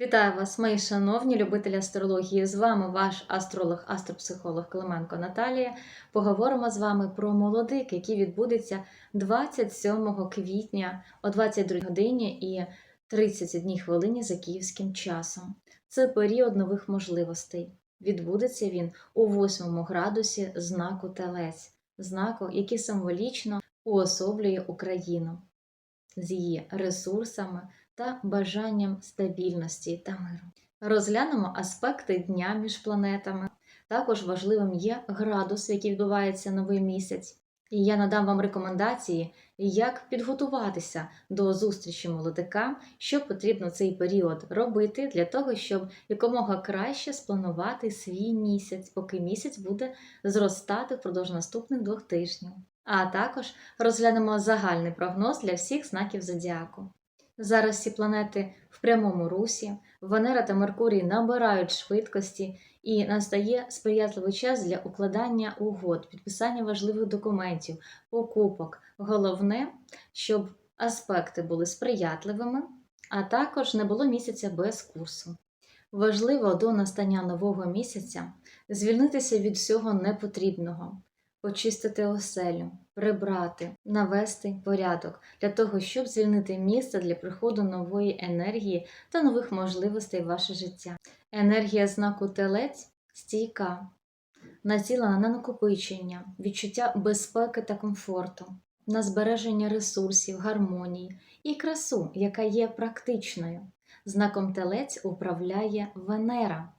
Вітаю вас, мої шановні любителі астрології. З вами ваш астролог, астропсихолог Клименко Наталія. Поговоримо з вами про молодик, який відбудеться 27 квітня о 22 годині і 31 хвилині за київським часом. Це період нових можливостей. Відбудеться він у 8 градусі знаку Телець, знаку, який символічно уособлює Україну з її ресурсами та бажанням стабільності та миру. Розглянемо аспекти дня між планетами. Також важливим є градус, який відбувається новий місяць. І я надам вам рекомендації, як підготуватися до зустрічі молодика, що потрібно цей період робити для того, щоб якомога краще спланувати свій місяць, поки місяць буде зростати впродовж наступних двох тижнів. А також розглянемо загальний прогноз для всіх знаків зодіаку. Зараз ці планети в прямому русі, Венера та Меркурій набирають швидкості і настає сприятливий час для укладання угод, підписання важливих документів, покупок. Головне, щоб аспекти були сприятливими, а також не було місяця без курсу. Важливо до настання нового місяця звільнитися від всього непотрібного, почистити оселю, прибрати, навести порядок для того, щоб звільнити місце для приходу нової енергії та нових можливостей в ваше життя. Енергія знаку телець стійка, націлена на накопичення, відчуття безпеки та комфорту, на збереження ресурсів, гармонії і красу, яка є практичною. Знаком телець управляє Венера,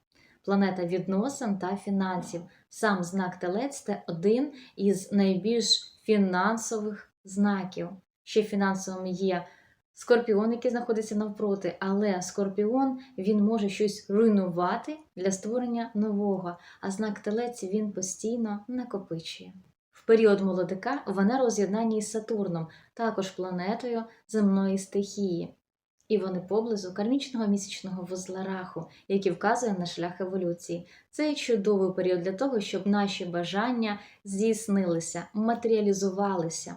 планета відносин та фінансів. Сам знак телець це один із найбільш фінансових знаків. Ще фінансовим є скорпіон, який знаходиться навпроти, але скорпіон він може щось руйнувати для створення нового, а знак телець він постійно накопичує. В період молодика Венера у з'єднанні із Сатурном, також планетою земної стихії. І вони поблизу кармічного місячного вузла раху, який вказує на шлях еволюції. Це чудовий період для того, щоб наші бажання здійснилися, матеріалізувалися.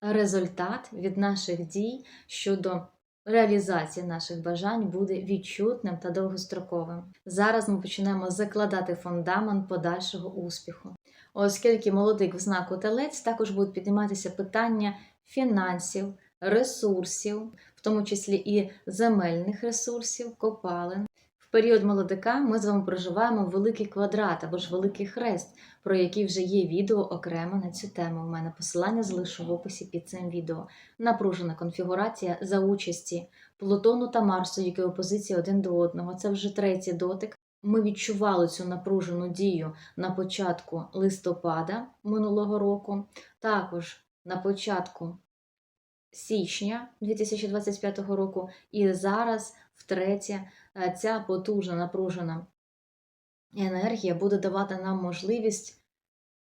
Результат від наших дій щодо реалізації наших бажань буде відчутним та довгостроковим. Зараз ми почнемо закладати фундамент подальшого успіху. Оскільки молодик в знаку телець також будуть підніматися питання фінансів, ресурсів, в тому числі і земельних ресурсів, копалин. В період молодика ми з вами проживаємо великий квадрат або ж великий хрест, про який вже є відео окремо на цю тему. У мене посилання залишу в описі під цим відео. Напружена конфігурація за участі Плутону та Марсу, які опозиції один до одного. Це вже третій дотик. Ми відчували цю напружену дію на початку листопада минулого року, також на початку січня 2025 року, і зараз, втретє, е, ця потужна напружена енергія буде давати нам можливість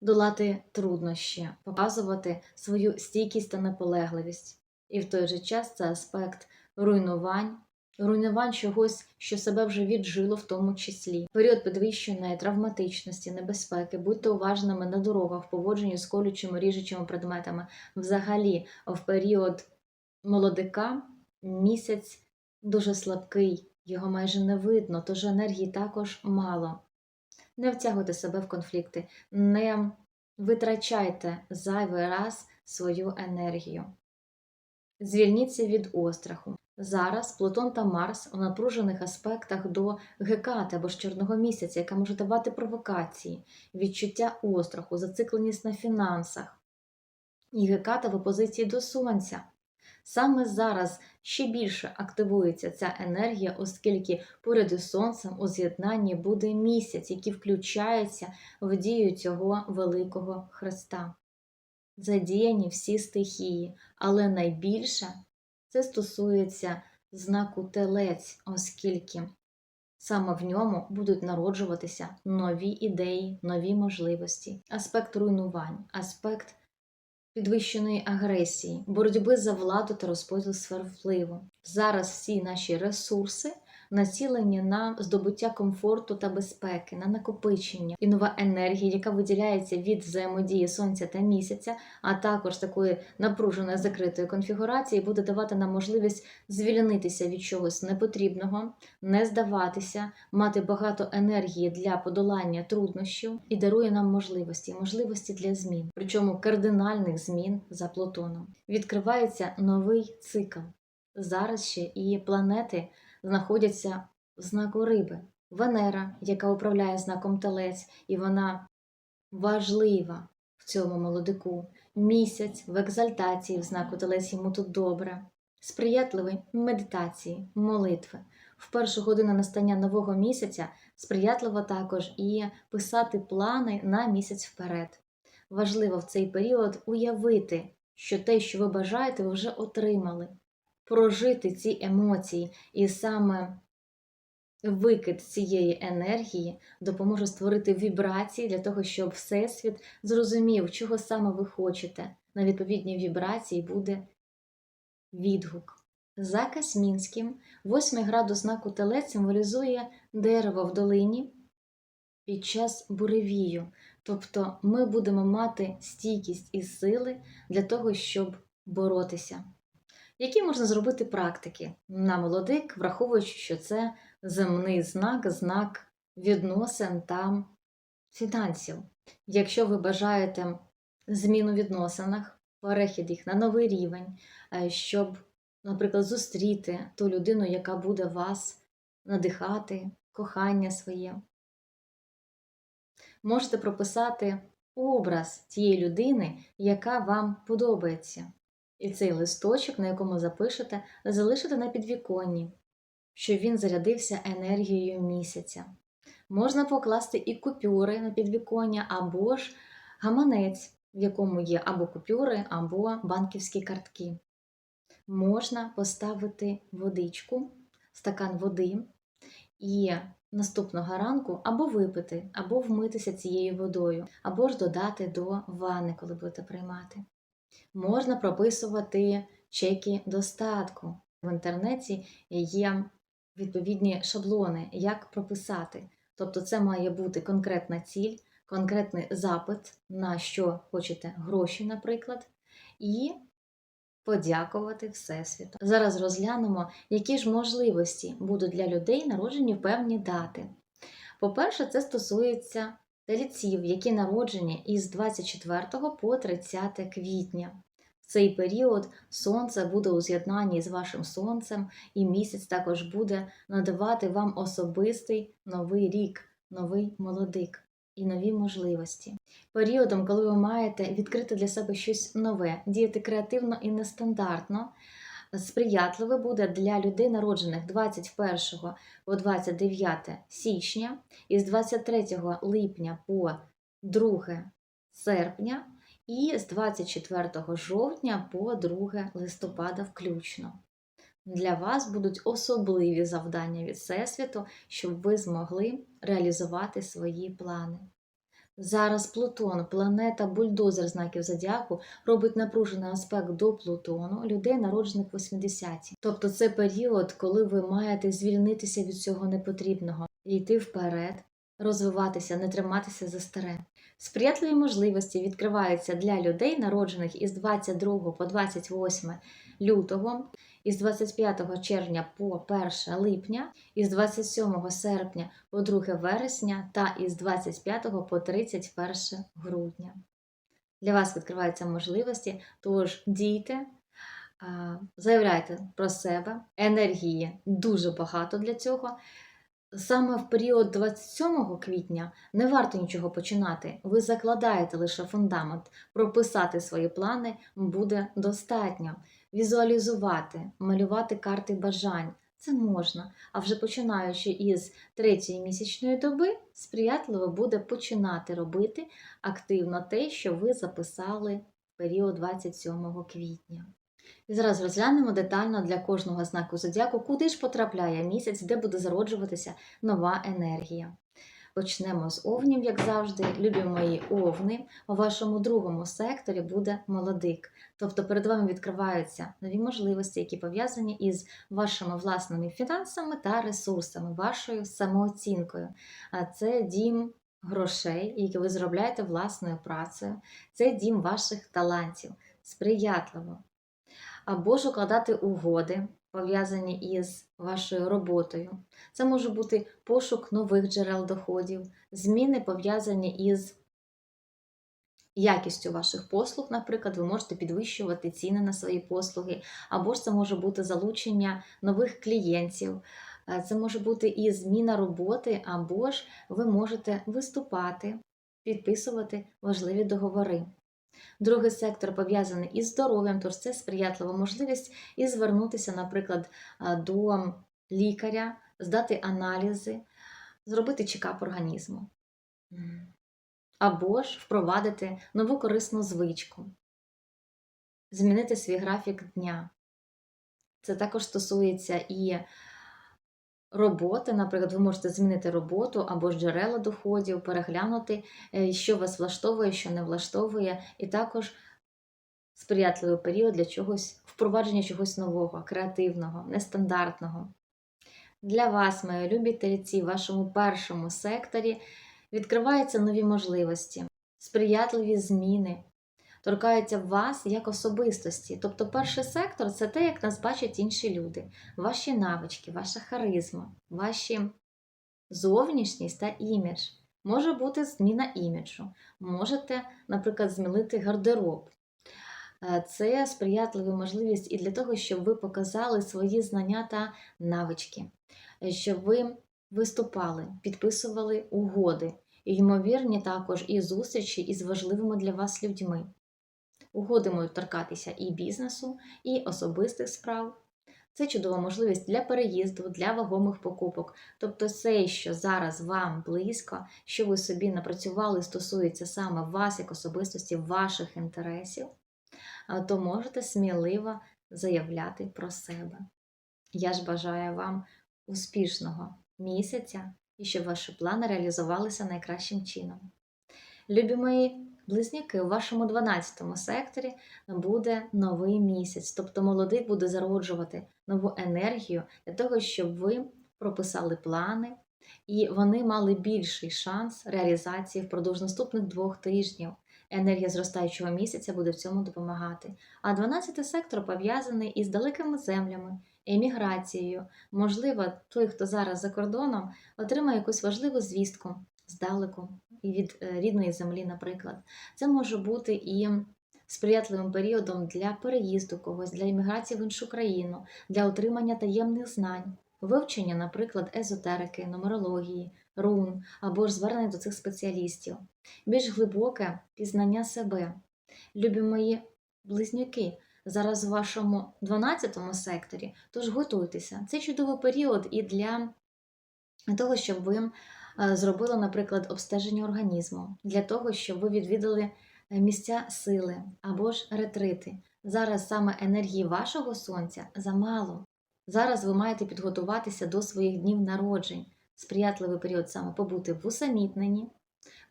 долати труднощі, показувати свою стійкість та наполегливість. І в той же час це аспект руйнувань, руйнувань чогось, що себе вже віджило, в тому числі. Період підвищеної травматичності, небезпеки, будьте уважними на дорогах, в поводженні з колючими ріжучими предметами. Взагалі, в період молодика місяць дуже слабкий, його майже не видно, тож енергії також мало. Не втягуйте себе в конфлікти, не витрачайте зайвий раз свою енергію. Звільніться від остраху. Зараз Плутон та Марс у напружених аспектах до Гекати або ж чорного місяця, яка може давати провокації, відчуття остраху, зацикленість на фінансах. І Геката в опозиції до Сонця. Саме зараз ще більше активується ця енергія, оскільки поряд із сонцем у з'єднанні буде місяць, який включається в дію цього великого хреста. Задіяні всі стихії, але найбільше це стосується знаку телець, оскільки саме в ньому будуть народжуватися нові ідеї, нові можливості, аспект руйнувань, аспект підвищеної агресії, боротьби за владу та розподіл сфер впливу. Зараз всі наші ресурси націлені на здобуття комфорту та безпеки, на накопичення і нова енергія, яка виділяється від взаємодії сонця та місяця, а також такої напруженої закритої конфігурації, буде давати нам можливість звільнитися від чогось непотрібного, не здаватися, мати багато енергії для подолання труднощів і дарує нам можливості, можливості для змін, причому кардинальних змін за Плутоном. Відкривається новий цикл. Зараз ще і планети знаходяться в знаку риби. Венера, яка управляє знаком Телець, і вона важлива в цьому молодику. Місяць в екзальтації в знаку Телець йому тут добре. Сприятливий медитації, молитви. В першу годину настання нового місяця сприятливо також і писати плани на місяць вперед. Важливо в цей період уявити, що те, що ви бажаєте, ви вже отримали, прожити ці емоції, і саме викид цієї енергії допоможе створити вібрації для того, щоб Всесвіт зрозумів, чого саме ви хочете. На відповідній вібрації буде відгук. За Касмінським, восьмий градус знаку Телець символізує дерево в долині під час буревію. Тобто ми будемо мати стійкість і сили для того, щоб боротися. Які можна зробити практики на молодик, враховуючи, що це земний знак, знак відносин та фінансів. Якщо ви бажаєте зміну в відносинах, перехід їх на новий рівень, е, щоб, наприклад, зустріти ту людину, яка буде вас надихати, кохання своє, можете прописати образ тієї людини, яка вам подобається. І цей листочок, на якому запишете, залишите на підвіконні, щоб він зарядився енергією місяця. Можна покласти і купюри на підвіконня, або ж гаманець, в якому є або купюри, або банківські картки. Можна поставити водичку, стакан води, і наступного ранку або випити, або вмитися цією водою, або ж додати до ванни, коли будете приймати. Можна прописувати чеки достатку. В інтернеті є відповідні шаблони, як прописати. Тобто, це має бути конкретна ціль, конкретний запит, на що хочете гроші, наприклад, і подякувати Всесвіту. Зараз розглянемо, які ж можливості будуть для людей, народжені в певні дати. По-перше, це стосується теліців, які народжені із 24 по 30 квітня. В цей період сонце буде у з'єднанні з вашим сонцем, і місяць також буде надавати вам особистий новий рік, новий молодик і нові можливості. Періодом, коли ви маєте відкрити для себе щось нове, діяти креативно і нестандартно, сприятливе буде для людей, народжених 21 по 29 січня, і з 23 липня по 2 серпня, і з 24 жовтня по 2 листопада включно. Для вас будуть особливі завдання від Всесвіту, щоб ви змогли реалізувати свої плани. Зараз Плутон, планета бульдозер знаків зодіаку, робить напружений аспект до Плутону людей, народжених в 80-ті. Тобто це період, коли ви маєте звільнитися від цього непотрібного, йти вперед, розвиватися, не триматися за старе. Сприятливі можливості відкриваються для людей, народжених із 22 по 28 лютого, із 25 червня по 1 липня, із 27 серпня по 2 вересня та із 25 по 31 грудня. Для вас відкриваються можливості, тож дійте, заявляйте про себе, енергії дуже багато для цього. Саме в період 27 квітня не варто нічого починати. Ви закладаєте лише фундамент. Прописати свої плани буде достатньо. Візуалізувати, малювати карти бажань це можна. А вже починаючи із третьої місячної доби, сприятливо буде починати робити активно те, що ви записали в період 27 квітня. І зараз розглянемо детально для кожного знаку зодіаку, куди ж потрапляє місяць, де буде зароджуватися нова енергія. Почнемо з овнів, як завжди. Любі мої овни. У вашому другому секторі буде молодик. Тобто перед вами відкриваються нові можливості, які пов'язані із вашими власними фінансами та ресурсами, вашою самооцінкою. А це дім грошей, які ви заробляєте власною працею. Це дім ваших талантів, сприятливо. Або ж укладати угоди, пов'язані із вашою роботою. Це може бути пошук нових джерел доходів, зміни пов'язані із якістю ваших послуг, наприклад, ви можете підвищувати ціни на свої послуги, або ж це може бути залучення нових клієнтів. Е, Це може бути і зміна роботи, або ж ви можете виступати, підписувати важливі договори. Другий сектор пов'язаний із здоров'ям, тож це сприятлива можливість і звернутися, наприклад, до лікаря, здати аналізи, зробити чекап організму. Або ж впровадити нову корисну звичку, змінити свій графік дня. Це також стосується і роботи, наприклад, ви можете змінити роботу або ж джерела доходів, переглянути, е, що вас влаштовує, що не влаштовує, і також сприятливий період для чогось, впровадження чогось нового, креативного, нестандартного. Для вас, мої любі тельці, в вашому першому секторі відкриваються нові можливості, сприятливі зміни, торкаються вас як особистості. Тобто, перший сектор це те, як нас бачать інші люди, ваші навички, ваша харизма, ваші зовнішність та імідж. Може бути зміна іміджу. Можете, наприклад, змінити гардероб. Е, Це сприятлива можливість і для того, щоб ви показали свої знання та навички, Е, щоб ви виступали, підписували угоди, ймовірні також і зустрічі із важливими для вас людьми. Угоди можуть торкатися і бізнесу, і особистих справ. Це чудова можливість для переїзду, для вагомих покупок. Тобто, все, що зараз вам близько, що ви собі напрацювали, стосується саме вас як особистості, ваших інтересів, то можете сміливо заявляти про себе. Я ж бажаю вам успішного місяця і щоб ваші плани реалізувалися найкращим чином. Любі мої близнюки, у вашому 12 секторі буде новий місяць, тобто молодик буде зароджувати нову енергію для того, щоб ви прописали плани, і вони мали більший шанс реалізації впродовж наступних двох тижнів. Енергія зростаючого місяця буде в цьому допомагати. А 12 сектор пов'язаний із далекими землями, еміграцією. Можливо, той, хто зараз за кордоном, отримає якусь важливу звістку здалеку і від е, рідної землі, наприклад. Це може бути і сприятливим періодом для переїзду когось, для імміграції в іншу країну, для отримання таємних знань, вивчення, наприклад, езотерики, нумерології, рун або ж звернення до цих спеціалістів, більш глибоке пізнання себе. Любі мої близнюки, зараз у вашому 12 секторі, тож готуйтеся. Це чудовий період і для того, щоб ви е, зробили, наприклад, обстеження організму, для того, щоб ви відвідали е, місця сили або ж ретрити. Зараз саме енергії вашого сонця замало. Зараз ви маєте підготуватися до своїх днів народжень, сприятливий період саме побути в усамітненні,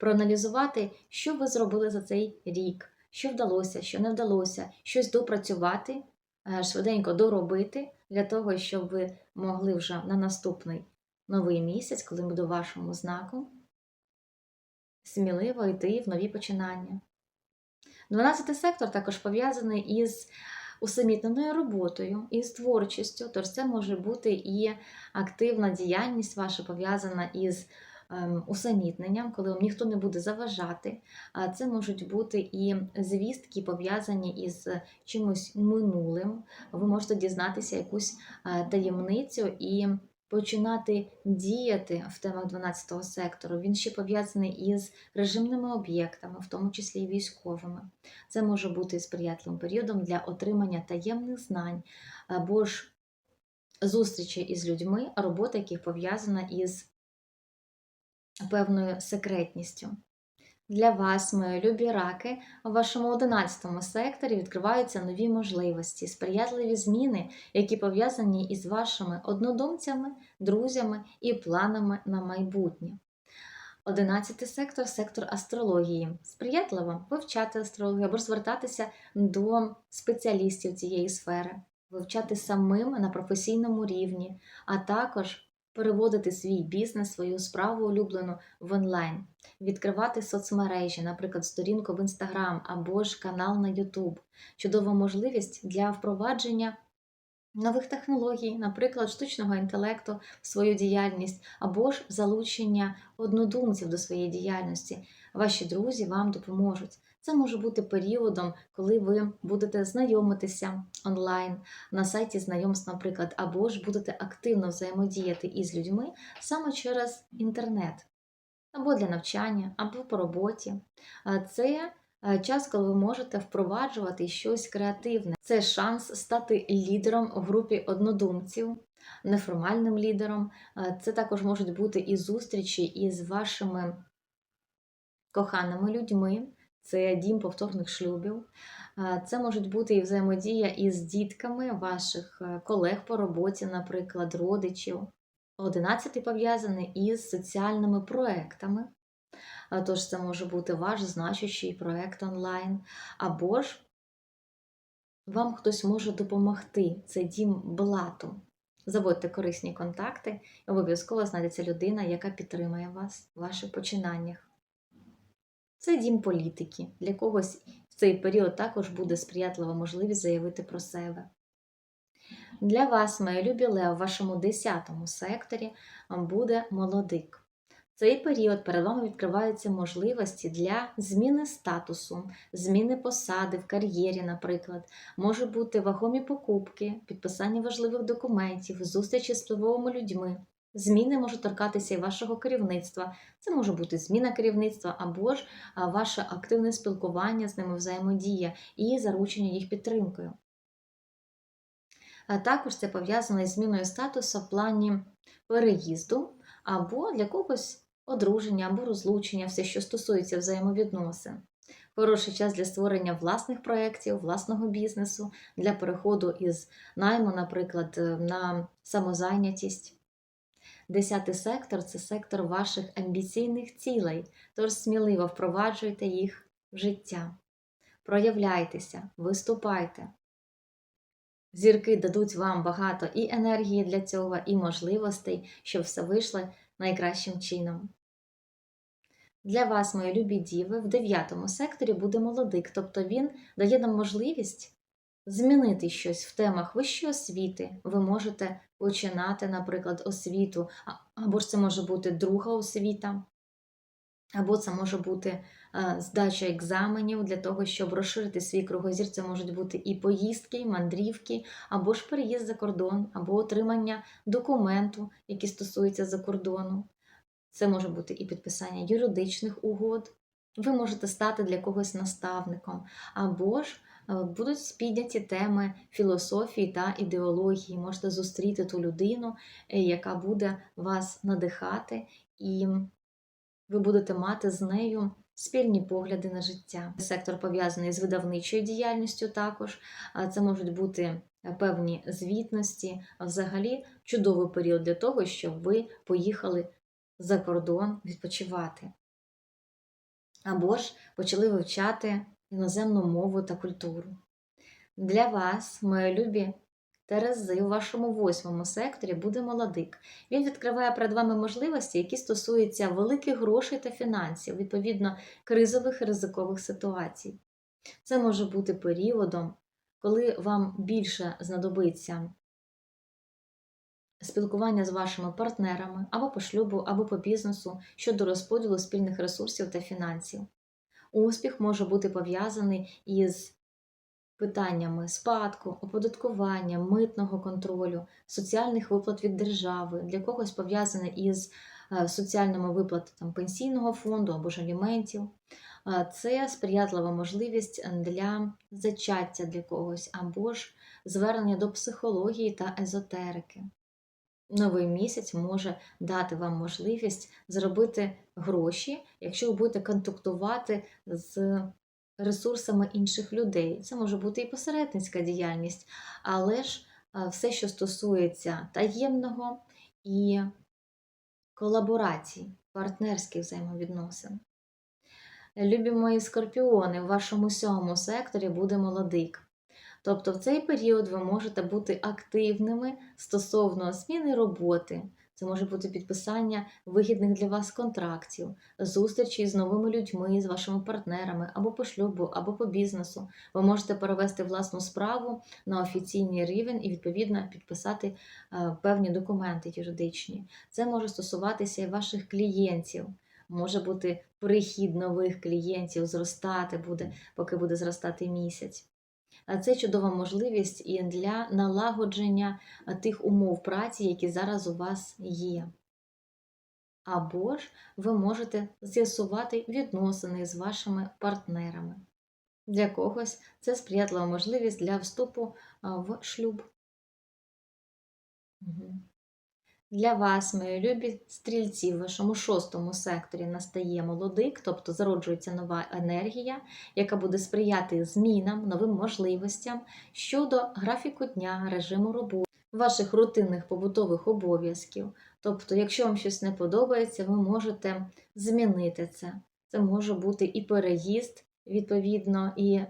проаналізувати, що ви зробили за цей рік, що вдалося, що не вдалося, щось допрацювати, е, швиденько доробити для того, щоб ви могли вже на наступний новий місяць, коли буде у вашому знаку, сміливо йти в нові починання. 12 сектор також пов'язаний із усамітненою роботою, із творчістю, тож це може бути і активна діяльність ваша пов'язана із ем, усамітненням, коли вам ніхто не буде заважати. А це можуть бути і звістки, пов'язані із чимось минулим. Ви можете дізнатися якусь е, таємницю і починати діяти в темах 12 сектору. Він ще пов'язаний із режимними об'єктами, в тому числі і військовими. Це може бути сприятливим періодом для отримання таємних знань або ж зустрічі із людьми, робота яких пов'язана із певною секретністю. Для вас, мої любі раки, у вашому 11 секторі відкриваються нові можливості, сприятливі зміни, які пов'язані із вашими однодумцями, друзями і планами на майбутнє. Одинадцятий сектор сектор астрології. Сприятливо вивчати астрологію або звертатися до спеціалістів цієї сфери, вивчати самим на професійному рівні, а також переводити свій бізнес, свою справу улюблену в онлайн, відкривати соцмережі, наприклад, сторінку в Інстаграм або ж канал на Ютуб. Чудова можливість для впровадження нових технологій, наприклад, штучного інтелекту в свою діяльність, або ж залучення однодумців до своєї діяльності. Ваші друзі вам допоможуть. Це може бути періодом, коли ви будете знайомитися онлайн на сайті знайомств, наприклад, або ж будете активно взаємодіяти із людьми саме через інтернет, або для навчання, або по роботі. Це е, час, коли ви можете впроваджувати щось креативне. Це шанс стати лідером в групі однодумців, неформальним лідером. Це також можуть бути і зустрічі із вашими коханими людьми. Це дім повторних шлюбів. Це можуть бути і взаємодія із дітками ваших е, колег по роботі, наприклад, родичів. Одинадцятий пов'язаний із соціальними проектами. Тож це може бути ваш значущий проект онлайн, або ж вам хтось може допомогти. Це дім блату. Заводьте корисні контакти, і обов'язково знайдеться людина, яка підтримає вас в ваших починаннях. Це дім політики. Для когось в цей період також буде сприятлива можливість заявити про себе. Для вас, мої любі Лео, в вашому 10 секторі буде молодик. В цей період перед вами відкриваються можливості для зміни статусу, зміни посади в кар'єрі, наприклад, може бути вагомі покупки, підписання важливих документів, зустрічі з впливовими людьми. Зміни можуть торкатися і вашого керівництва. Це може бути зміна керівництва або ж ваше активне спілкування з ними, взаємодія і заручення їх підтримкою. Також це пов'язано із зміною статусу в плані переїзду або для когось одруження або розлучення, все, що стосується взаємовідносин. Хороший час для створення власних проєктів, власного бізнесу, для переходу із найму, наприклад, на самозайнятість. Десятий сектор це сектор ваших амбіційних цілей, тож сміливо впроваджуйте їх в життя. Проявляйтеся, виступайте. Зірки дадуть вам багато і енергії для цього, і можливостей, щоб все вийшло найкращим чином. Для вас, мої любі діви, в дев'ятому секторі буде молодик, тобто він дає нам можливість змінити щось в темах вищої освіти. Ви можете починати, наприклад, освіту, або ж це може бути друга освіта, або це може бути е, здача екзаменів для того, щоб розширити свій кругозір. Це можуть бути і поїздки, і мандрівки, або ж переїзд за кордон, або отримання документу, який стосується за кордону. Це може бути і підписання юридичних угод. Ви можете стати для когось наставником, або ж будуть підняті теми філософії та ідеології. Можете зустріти ту людину, е, яка буде вас надихати, і ви будете мати з нею спільні погляди на життя. Сектор пов'язаний з видавничою діяльністю також. Це можуть бути е, певні звітності, а взагалі чудовий період для того, щоб ви поїхали за кордон відпочивати. Або ж почали вивчати іноземну мову та культуру. Для вас, мої любі Терези, у вашому восьмому секторі буде молодик. Він відкриває перед вами можливості, які стосуються великих грошей та фінансів, відповідно, кризових і ризикових ситуацій. Це може бути періодом, коли вам більше знадобиться спілкування з вашими партнерами або по шлюбу, або по бізнесу щодо розподілу спільних ресурсів та фінансів. Успіх може бути пов'язаний із питаннями спадку, оподаткування, митного контролю, соціальних виплат від держави, для когось пов'язане із е, соціальними виплатами пенсійного фонду або ж аліментів. Е, Це сприятлива можливість для зачаття для когось, або ж звернення до психології та езотерики. Новий місяць може дати вам можливість зробити гроші, якщо ви будете контактувати з ресурсами інших людей. Це може бути і посередницька діяльність, але ж все, що стосується таємного і колаборацій, партнерських взаємовідносин. Любі мої скорпіони, в вашому сьомому секторі буде молодик. Тобто в цей період ви можете бути активними стосовно зміни роботи. Це може бути підписання вигідних для вас контрактів, зустрічі з новими людьми, з вашими партнерами або по шлюбу, або по бізнесу. Ви можете перевести власну справу на офіційний рівень і відповідно підписати е, певні документи юридичні. Це може стосуватися і ваших клієнтів. Може бути прихід нових клієнтів, зростати буде, поки буде зростати місяць. А Це чудова можливість і для налагодження тих умов праці, які зараз у вас є. Або ж ви можете з'ясувати відносини з вашими партнерами. Для когось це сприятлива можливість для вступу в шлюб. Для вас, мої любі стрільці, в вашому шостому секторі настає молодик, тобто зароджується нова енергія, яка буде сприяти змінам, новим можливостям щодо графіку дня, режиму роботи, ваших рутинних побутових обов'язків. Тобто, якщо вам щось не подобається, ви можете змінити це. Це може бути і переїзд, відповідно, і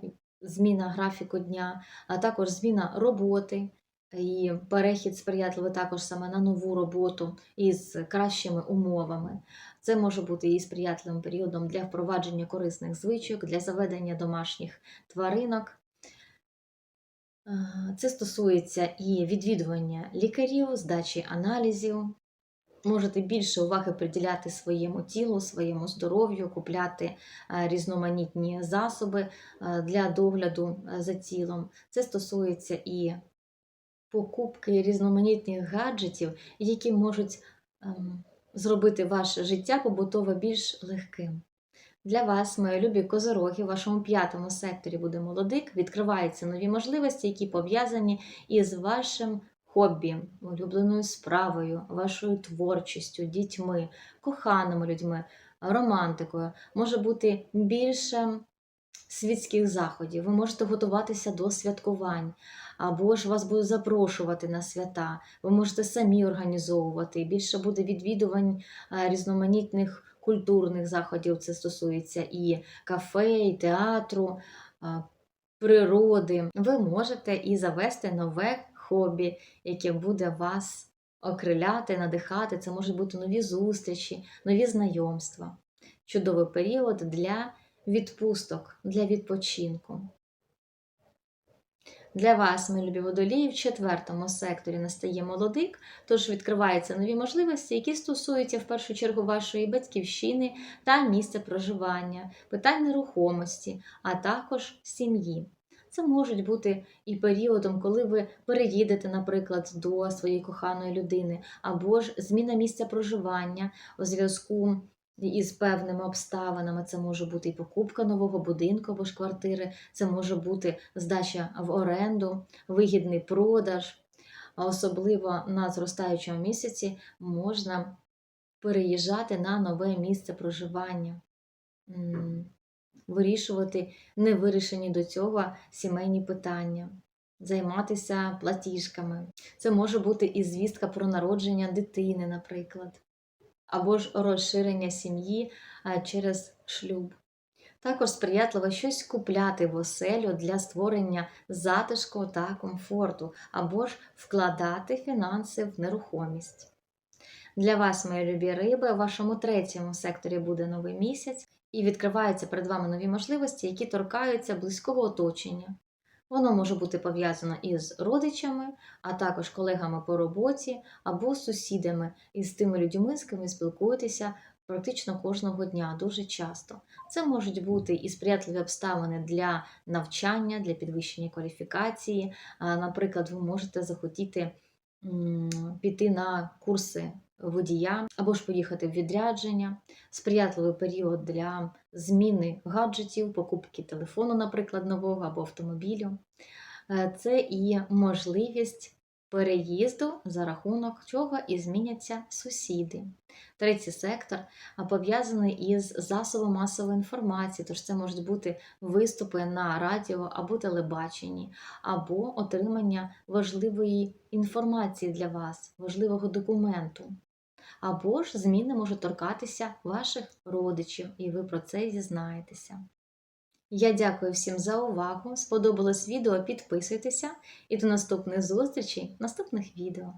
зміна графіку дня, а також зміна роботи. І перехід сприятливий також саме на нову роботу із кращими умовами. Це може бути і сприятливим періодом для впровадження корисних звичок, для заведення домашніх тваринок. Е, Це стосується і відвідування лікарів, здачі аналізів. Можете більше уваги приділяти своєму тілу, своєму здоров'ю, купляти е, різноманітні засоби е, для догляду за тілом. Це стосується і покупки різноманітних гаджетів, які можуть ем, зробити ваше життя побутове більш легким. Для вас, мої любі козороги, в вашому п'ятому секторі буде молодик, відкриваються нові можливості, які пов'язані із вашим хобі, улюбленою справою, вашою творчістю, дітьми, коханими людьми, романтикою. Може бути більше світських заходів. Ви можете готуватися до святкувань, або ж вас будуть запрошувати на свята. Ви можете самі організовувати. Більше буде відвідувань е, різноманітних культурних заходів. Це стосується і кафе, і театру, е, природи. Ви можете і завести нове хобі, яке буде вас окриляти, надихати. Це можуть бути нові зустрічі, нові знайомства. Чудовий період для відпусток, для відпочинку. Для вас, ми любі водолії, в четвертому секторі настає молодик, тож відкриваються нові можливості, які стосуються в першу чергу вашої батьківщини та місця проживання, питань нерухомості, а також сім'ї. Це можуть бути і періодом, коли ви переїдете, наприклад, до своєї коханої людини, або ж зміна місця проживання у зв'язку із певними обставинами. Це може бути і покупка нового будинку або ж квартири, це може бути здача в оренду, вигідний продаж. А особливо на зростаючому місяці можна переїжджати на нове місце проживання, вирішувати невирішені до цього сімейні питання, займатися платіжками. Це може бути і звістка про народження дитини, наприклад або ж розширення сім'ї через шлюб. Також сприятливо щось купляти в оселю для створення затишку та комфорту, або ж вкладати фінанси в нерухомість. Для вас, мої любі риби, в вашому третьому секторі буде новий місяць і відкриваються перед вами нові можливості, які торкаються близького оточення. Воно може бути пов'язано із родичами, а також колегами по роботі або сусідами із тими людьми, з ким ви спілкуєтеся практично кожного дня, дуже часто. Це можуть бути і сприятливі обставини для навчання, для підвищення кваліфікації. Наприклад, ви можете захотіти піти на курси водія або ж поїхати в відрядження, сприятливий період для зміни гаджетів, покупки телефону, наприклад, нового або автомобілю. Е, Це і можливість переїзду, за рахунок чого і зміняться сусіди. Третій сектор пов'язаний із засобом масової інформації, тож це можуть бути виступи на радіо або телебаченні, або отримання важливої інформації для вас, важливого документу. Або ж зміни можуть торкатися ваших родичів, і ви про це зізнаєтеся. Я дякую всім за увагу. Сподобалось відео, підписуйтеся і до наступних зустрічей наступних відео.